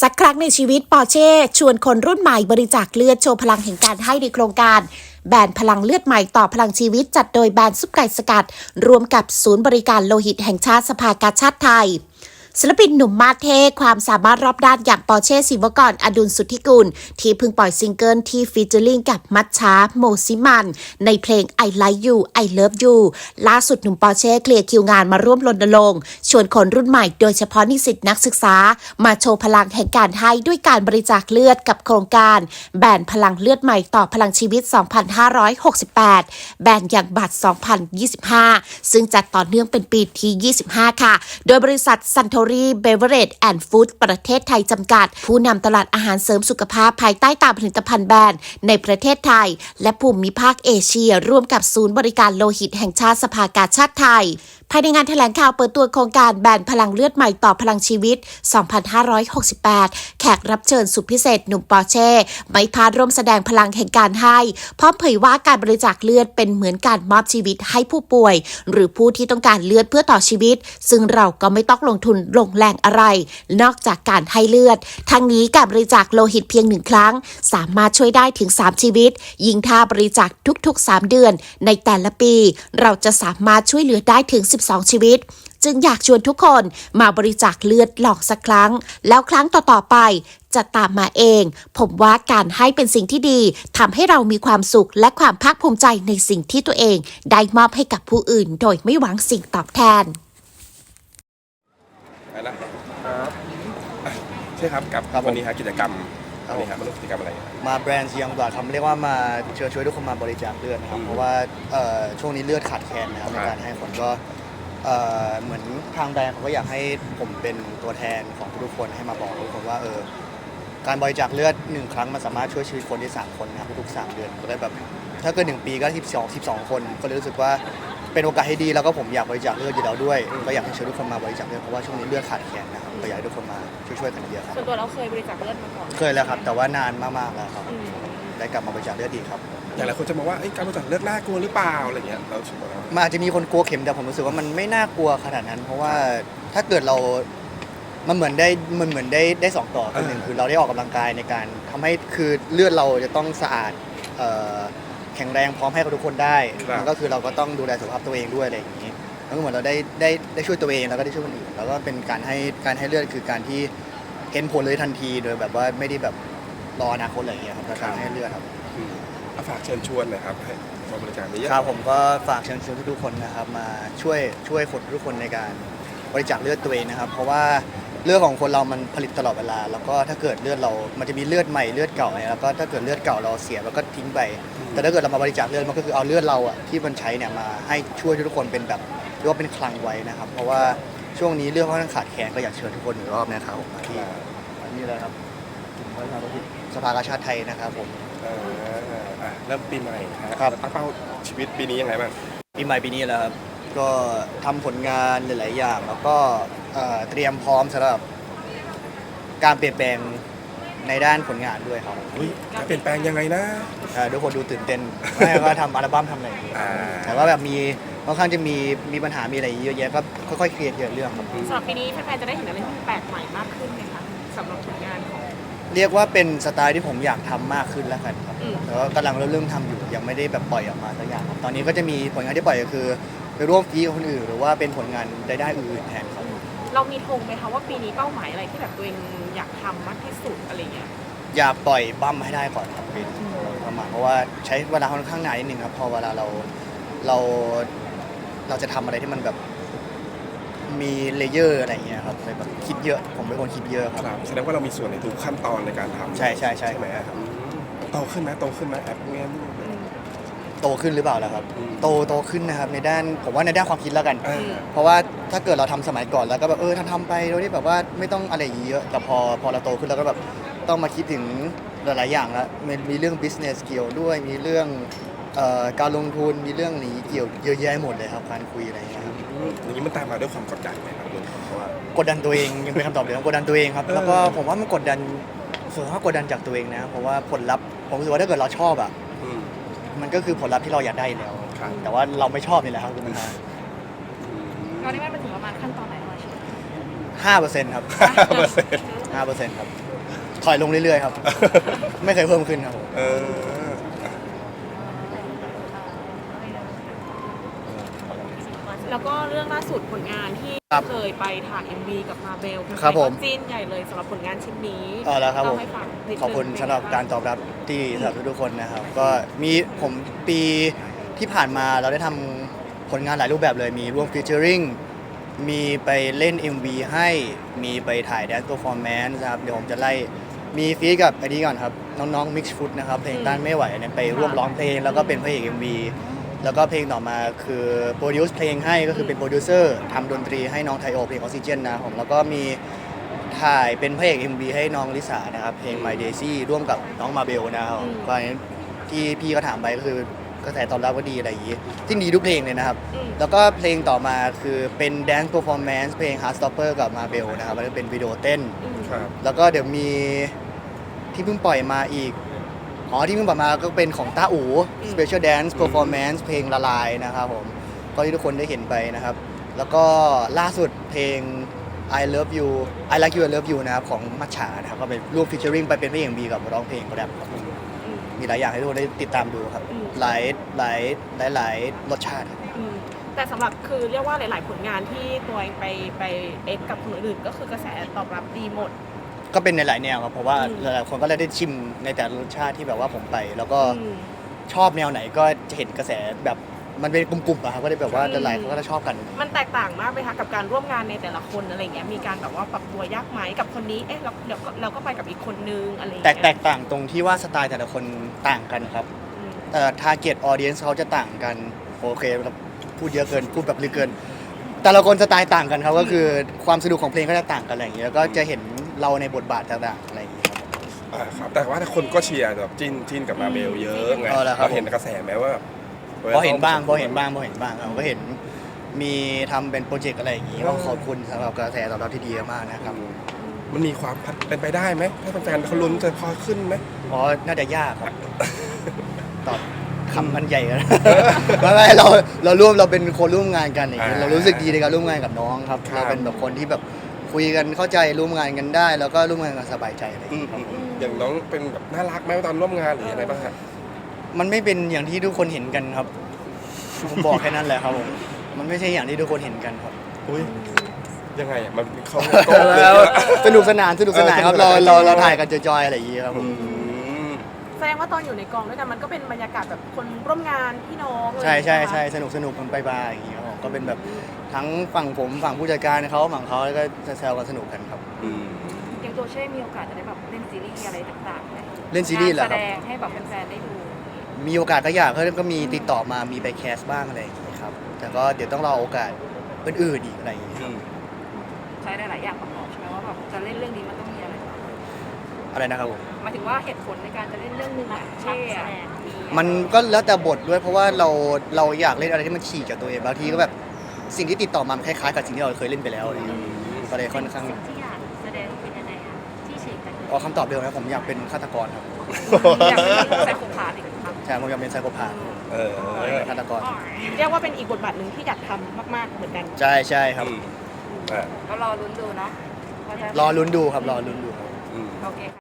สักครั้งในชีวิตปอร์เช่ชวนคนรุ่นใหม่บริจาคเลือดโชว์พลังแห่งการให้ในโครงการ แบรนด์พลังเลือดใหม่ต่อพลังชีวิตจัดโดยแบรนด์ซุปไก่สกัด รวมกับศูนย์บริการโลหิตแห่งชาติสภากาชาติไทย ศิลปินหนุ่มมาเทความสามารถรอบด้านอย่างปอร์เช่ศิวกรอดุลสุทธิกุล ที่เพิ่งปล่อยซิงเกิลที่ฟีเจอริงกับมัชชาโมซิมัน ในเพลง I Like You I Love You ล่าสุดหนุ่มปอร์เช่เคลียร์คิวงานมาร่วมรณรงค์ชวนคนรุ่นใหม่โดยเฉพาะนิสิตนักศึกษา มาโชว์พลังแห่งการให้ด้วยการบริจาคเลือดกับโครงการ แบนพลังเลือดใหม่ต่อพลังชีวิต 2568 แบนอย่างบัตร 2025 ซึ่งจัดต่อเนื่องเป็นปีที่ 25 ค่ะ โดยบริษัทซันโทรีเบเวอเรจแอนด์ฟู้ดประเทศไทยจำกัด ผู้นำตลาดอาหารเสริมสุขภาพภายใต้ตามผลิตภัณฑ์แบรนด์ในประเทศไทย และภูมิภาคเอเชีย ร่วมกับศูนย์บริการโลหิตแห่งชาติสภากาชาติไทยภายในงานแถลงข่าวเปิดตัวโครงการแบนพลังเลือดใหม่ต่อพลังชีวิต 2568 แขกรับเชิญสุดพิเศษหนุ่มปอร์เช่ ไม่พลาดร่วมแสดงพลังแห่งการให้พร้อมเผยว่าการบริจาคเลือดเป็นเหมือนการมอบชีวิตให้ผู้ป่วย หรือผู้ที่ต้องการเลือดเพื่อต่อชีวิต ซึ่งเราก็ไม่ต้องลงทุนลงแรงอะไร นอกจากการให้เลือด ทั้งนี้การบริจาคโลหิตเพียงหนึ่งครั้ง สามารถช่วยได้ถึง 3 ชีวิต ยิ่งถ้าบริจาคทุกๆ 3 เดือน ในแต่ละปี เราจะสามารถช่วยเหลือได้ถึง 12 ชีวิตจึงอยากชวนทุกคนมาบริจาคเลือดหลอกสักครั้ง แล้วครั้งต่อ ๆ ไปจะตามมาเอง ผมว่าการให้เป็นสิ่งที่ดีทำให้เรามีความสุขและความภาคภูมิใจในสิ่งที่ตัวเอง ได้มอบให้กับผู้อื่น โดยไม่หวังสิ่งตอบแทน ไปละอะใช่ครับกับครับผมวันนี้ฮะกิจกรรมครับวันนี้ฮะมันเป็นกิจกรรมอะไร มาแบรนด์เซียงกว่าครับเรียกว่ามาเชิญชวนทุกคนมาบริจาคเลือดนะครับ อืมเพราะว่าเอ่อช่วงนี้เลือดขาดแคลนนะครับคในรับ การให้คนก็เอ่อเหมือนทางแบรนด์เขาก็อยากให้ผมเป็นตัวแทนของทุกคนให้มาบอกทุกคนว่าเออการบริจาคเลือดหนึ่งครั้งมันสามารถช่วยชีวิตคนได้สามคนนะครับทุกๆสามเดือนก็เลยแบบถ้าเกินหนึ่งปีก็สิบสองสิบสองคนก็เลยรู้สึกว่า เป็นโอกาสที่ดีแล้วก็ผมอยากบริจาคเลือดอยู่แล้วด้วยก็อยากให้เชิญทุกคนมาบริจาคเลือดเพราะว่าช่วงนี้เลือดขาดแคลนนะครับก็อยากให้ทุกคนมาช่วยๆกันเยอะครับส่วนตัวเราเคยบริจาคเลือดมาก่อนเคยแล้วครับ แต่ว่านานมากๆแล้วครับอืมได้กลับมาบริจาคเลือดดีครับอย่างหลายคนจะมองว่าเอ้ยการบริจาคเลือดน่ากลัวหรือเปล่าอะไรเงี้ยเราคิดว่ามันอาจจะมีคนกลัวเข็มแต่ผมรู้สึกว่ามันไม่น่ากลัวขนาดนั้น เพราะว่าถ้าเกิดเรา มันเหมือนได้ มันเหมือนได้ได้สองต่อคือหนึ่งคือเราได้ออกกำลังกายในการทำให้คือเลือดเราจะต้องสะอาดเอ่อ แข็งแรงพร้อมให้กับทุกคนได้มันก็คือเราก็ต้องดูแลสุขภาพตัวเองด้วยอะไรอย่างนี้แล้วก็เหมือนเราได้ได้ได้ช่วยตัวเองแล้วก็ได้ช่วยคนอื่นแล้วก็เป็นการให้การให้เลือดคือการที่เห็นผลเลยทันทีโดยแบบว่าไม่ได้แบบรออนาคตอะไรอย่างเงี้ยครับแต่การให้เลือดครับ อืมเอาฝากเชิญชวนหน่อยครับให้มาบริจาคนี้ครับผมก็ฝากเชิญชวนทุกๆคนนะครับมาช่วยช่วยคนทุกคนในการบริจาคเลือดตัวเองนะครับ เพราะว่า เลือดของคนเรามันผลิตตลอดเวลา แล้วก็ถ้าเกิดเลือดเรา มันจะมีเลือดใหม่เลือดเก่าเนี่ยแล้วก็ถ้าเกิดเลือดเก่าเราเสียเราก็ทิ้งไป แต่ถ้าเกิดเรามาบริจาคเลือดมันก็คือเอาเลือดเราอะที่มันใช้เนี่ยมาให้ช่วยทุกคนเป็นแบบเรียกว่าเป็นคลังไว้นะครับ เพราะว่าช่วงนี้เลือดค่อนข้างขาดแคลนก็อยากเชิญทุกคนอีกรอบนะครับผมมาที่นี่เลยครับสภากาชาติไทยนะครับผมเอ่ออะเริ่มปีใหม่ฮะครับตั้งเป้าชีวิตปีนี้ยังไงบ้างปีใหม่ปีนี้แล้วครับก็ทำผลงานหลาย ๆ อย่าง แล้วก็ เอ่อเตรียมพร้อมสำหรับการเปลี่ยนแปลงในด้านผลงานด้วยครับอุ้ยจะเปลี่ยนแปลงยังไงนะ เอ่อทุกคนดูตื่นเต้นไม่ว่าทำอัลบั้มทำอะไรอย่างเงี้ยอ่า แต่ว่าแบบมีค่อนข้างจะมีมีปัญหามีอะไรเยอะแยะก็ค่อยๆเคลียร์เยอะเรื่องครับ สำหรับปีนี้แฟนๆจะได้เห็นอะไรที่แปลกใหม่มากขึ้นไหมคะสำหรับผลงานของ เรียกว่าเป็นสไตล์ที่ผมอยากทำมากขึ้นแล้วกันครับอืมแต่ว่ากำลังเริ่มเริ่มทำอยู่ยังไม่ได้แบบปล่อยออกมาสักอย่างครับตอนนี้ก็จะมีผลงานที่ปล่อยก็คือ ไปร่วมฟีกับคนอื่น หรือว่าเป็นผลงานใดๆอื่นๆแทนครับ เรามีธงไหมคะว่าปีนี้เป้าหมายอะไรที่แบบตัวเองอยากทำมากที่สุดอะไรเงี้ยอยากปล่อยบัมให้ได้ก่อนครับเป็นประมาณเพราะว่าใช้เวลาค่อนข้างนานนิดนึงครับพอเวลาเราเราเราจะทำอะไรที่มันแบบมีเลเยอร์อะไรอย่างเงี้ยครับเลยแบบคิดเยอะ ผมเป็นคนคิดเยอะครับครับแสดงว่าเรามีส่วนในทุกขั้นตอนในการทำใช่ใช่ใช่ใช่ไหมครับอืมโตขึ้นไหมโตขึ้นไหมแอบเงี้ย โตขึ้นหรือเปล่าล่ะครับอืมโตโตขึ้นนะครับในด้านผมว่าในด้านความคิดแล้วกันอ่าเพราะว่าถ้าเกิดเราทำสมัยก่อนแล้วก็แบบเออทำทำไปโดยที่แบบว่าไม่ต้องอะไรอย่างงี้เยอะแต่พอพอเราโตขึ้นแล้วก็แบบต้องมาคิดถึงหลาย ๆ อย่างแล้วมันมีเรื่อง business เกี่ยวด้วยมีเรื่องเอ่อการลงทุนมีเรื่องนี้เกี่ยวเยอะแยะหมดเลยครับการคุยอะไรอย่างเงี้ยครับ อย่างนี้มันตามมาด้วยความกดดันไหมครับคุณเพราะว่า กดดันตัวเองยังเป็นคำตอบเดิมกดดันตัวเองครับ เออ แล้วก็ผมว่ามันกดดันส่วนมากกดดันจากตัวเองนะเพราะว่าผลลัพธ์ผมรู้สึกว่าถ้าเกิดเราชอบอะอื มมันก็คือผลลัพธ์ที่เราอยากได้อยู่แล้ว ครับ แต่ว่าเราไม่ชอบนี่แหละครับคือปัญหาตอนนี้มันถึงประมาณขั้นตอนไหนแล้วเชฟห้าเปอร์เซ็นต์ครับเปอร์เซ็นต์ห้าเปอร์เซ็นต์ครับถอยลงเรื่อยๆครับ ไม่เคยเพิ่มขึ้นครับผม เออ แล้วก็เรื่องล่าสุดผลงานที่ครับเคยไปถ่าย MV กับมาเบลครับผมจีนใหญ่เลยสำหรับผลงานชิ้นนี้เออแล้วครับผม เล่าให้ฟังนิดนึงขอบคุณสำหรับการตอบรับที่สำหรับทุกๆคนนะครับ ก็มีผมปีที่ผ่านมาเราได้ทำผลงานหลายรูปแบบเลย มีร่วมฟีเจอริงมีไปเล่น MV ให้ มีไปถ่าย Dance Performance นะครับ เดี๋ยวผมจะไล่ มีฟีดกับอันนี้ก่อนครับ น้องๆ Mix Food นะครับ เพลงต้านไม่ไหวเนี่ยไปร่วมร้องเพลงแล้วก็เป็นพระเอก MV แล้วก็เพลงต่อมาคือโปรดิวซ์เพลงให้ก็คือเป็นโปรดิวเซอร์ทำดนตรีให้น้องไทโอเพลงออกซิเจนนะครับผมแล้วก็มีถ่ายเป็นพระเอก MV ให้น้องลิสานะครับเพลง My Daisy ร่วมกับน้องมาเบลนะครับอืมก็ที่พี่ก็ถามไปก็คือกระแสตอบรับก็ดีอะไรอย่างงี้ที่ดีทุกเพลงเลยนะครับอืมแล้วก็เพลงต่อมาคือเป็น Dance Performance เพลง Heartstopper กับมาเบลนะครับมันเป็นวิดีโอเต้นอืมครับแล้วก็เดี๋ยวมีที่เพิ่งปล่อยมาอีก อ๋อที่เพิ่งปล่อยมาก็เป็นของต้าอู๋ Special Dance Performance เพลงละลายนะครับผม ก็ที่ทุกคนได้เห็นไปนะครับ แล้วก็ล่าสุดเพลง I Love You I Like You I Love You นะครับของมัชชานะครับก็ไปร่วมฟีเจอริงไปเป็นเพลงบีกับร้องเพลงก็ได้ครับอืมมีหลายอย่างให้ทุกคนได้ติดตามดูครับอืมหลายหลายหลายหลายรสชาติครับ อืมแต่สำหรับคือเรียกว่าหลาย ๆ ผลงานที่ตัวเองไปไปเอ็กกับคนอื่นๆก็คือกระแสตอบรับดีหมด ก็เป็นในหลายแนวครับเพราะว่าอืมหลายๆคนก็ได้ชิมในแต่ละรสชาติที่แบบว่าผมไป แล้วก็อืม ชอบแนวไหนก็จะเห็นกระแสแบบมันเป็นกลุ่มๆอะครับก็ได้แบบว่าอืมหลายๆคนก็จะชอบกัน มันแตกต่างมากไหมคะกับการร่วมงานในแต่ละคนอะไรเงี้ยมีการแบบว่าปรับตัวยากไหมกับคนนี้เอ๊ะเราเดี๋ยวก็เราก็ไปกับอีกคนนึงอะไรแตเงี้กยแตกต่างตรงที่ว่าสไตล์แต่ละคนต่างกันครับ อืม เอ่อ target audience เขาจะต่างกัน โอเคเราพูดเยอะเกิน พูดแบบลึกเกิน แต่ละคนสไตล์ต่างกันครับ ก็คือความสนุกของเพลงก็จะต่างกันอะไรอย่างเงี้ยแล้วก็จะเห็น เราในบทบาทต่างๆอะไรอย่างเงี้ยครับ อ่าครับแต่ว่าคนก็เชียร์แบบจินจินกับมาเบลเยอะไงเออแล้วครับ เราเห็นกระแสไหมว่าพอเห็นบ้างพอเห็นบ้างพอเห็นบ้างครับก็เห็นมีทำเป็นโปรเจกต์อะไรอย่างงี้ก็ขอบคุณสำหรับกระแสตอบรับที่ดีมากนะครับมันมีความเป็นไปได้ไหมถ้าแฟนๆเขาลุ้นจะพอขึ้นไหม อ๋อน่าจะยากครับตอบคำมันใหญ่กัน ไม่ไม่เราเราร่วมเราเป็นคนร่วมงานกันอย่างเงี้ยอ่าเรารู้สึกดีในการร่วมงานกับน้องครับครับ เราเป็นแบบคนที่แบบ คุยกันเข้าใจร่วมงานกันได้ แล้วก็ร่วมงานกันสบายใจอะไรอย่างอืมเงี้ยครับอืมอย่างน้องเป็นแบบน่ารักไหมตอนร่วมงานหรือยังไงบ้างฮะมันไม่เป็นอย่างที่ทุกคนเห็นกันครับ ผมบอกแค่นั้นแหละครับผมมันไม่ใช่อย่างที่ทุกคนเห็นกันครับอุ้ยยังไงอะมันเขาโกงเลยแล้วอะ สนุกสนานสนุกสนานครับเอเราอสนุกสนาน เราเราถ่ายกันจอยๆอะไรอย่างเงี้ยครับผอืมมแสดงว่าตอนอยู่ในกองด้วยกันมันก็เป็นบรรยากาศแบบคนร่วมงานพี่น้องอะไรใช่ใช่อย่างใช่เงี้ยสนุกสนุกกันไปบายอย่างเงี้ยครับผม ก็เป็นแบบทั้งฝั่งผมฝั่งผู้จัดการเขาฝั่งเขาแล้วก็แซวๆกันสนุกกันครับ อืม อย่างตัวเช่มีโอกาสจะได้แบบเล่นซีรีส์อะไรต่างๆไหมเล่นซีรีส์เหรอครับแสดงให้แบบแฟนๆได้ดูมีโอกาสก็อยากเขาก็มีติดต่อมามีไปแคสบ้างอะไรอย่างเงี้ยครับ แต่ก็เดี๋ยวต้องรอโอกาสอื่นๆอีกอะไรอย่างเงี้ยอืมใช้หลายๆอย่างประ อะไรนะครับผม หมายถึงว่าเหตุผลในการจะเล่นเรื่องหนึงอะเช่อะมีมันก็แล้วแต่บทด้วยเพราะว่าเราเราอยากเล่นอะไรที่มันฉีกจากตัวเองบางทีก็แบบสิ่งที่ติดต่อมามันคล้ายๆกับสิ่งที่เราเคยเล่นไปแล้วอะไรอย่างเงี้ยก็เลยค่อนข้างสิ่งที่อยากแสดงเป็นยังไงอะที่ฉีกจากเอาคำตอบเดียวนะผมอยากเป็นฆาตกรครับอยากเป็นไซโคพาธอีกครับใช่ผมอยากเป็นไซโคพาธเออเป็นฆาตกรเรียกว่าเป็นอีกบทบาทหนึ่งที่อยากทำมากๆเหมือนกัน ใช่ใช่ครับอืมอ่าก็รอลุ้นดูเนาะว่าจะรอลุ้นดูครับรอลุ้นดูครับอืมโอเคค่ะ